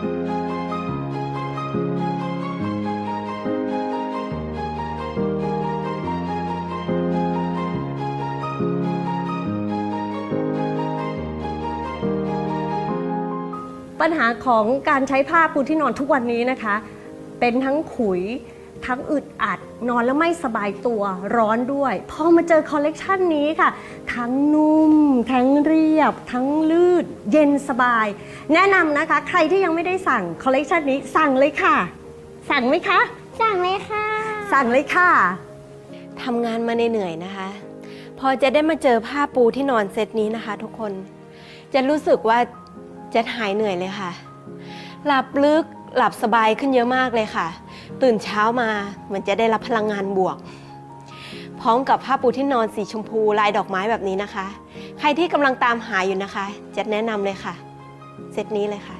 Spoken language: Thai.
ปัญหาของการใช้ผ้าปูที่นอนทุกวันนี้นะคะ เป็นทั้งขุย ทั้งอึดอัด นอนแล้วไม่สบายตัวร้อนด้วย พอมาเจอคอลเลกชันนี้ค่ะ ทั้งนุ่ม ทั้งเรียบ ทั้งลืดเย็นสบาย แนะนำนะคะ ใครที่ยังไม่ได้สั่งคอลเลกชันนี้สั่งเลยค่ะ สั่งไหมคะ สั่งเลยค่ะ สั่งเลยค่ะทำงานมาเหนื่อยๆนะคะ พอจะได้มาเจอผ้าปูที่นอนเซตนี้นะคะ ทุกคน จะรู้สึกว่าจะหายเหนื่อยเลยค่ะ หลับลึกหลับสบายขึ้นเยอะมากเลยค่ะ ตื่นเช้ามาเหมือนจะได้รับพลังงานบวก พร้อมกับผ้าปูที่นอนสีชมพูลายดอกไม้แบบนี้นะคะ ใครที่กำลังตามหาอยู่นะคะ จะแนะนำเลยค่ะ เซตนี้เลยค่ะ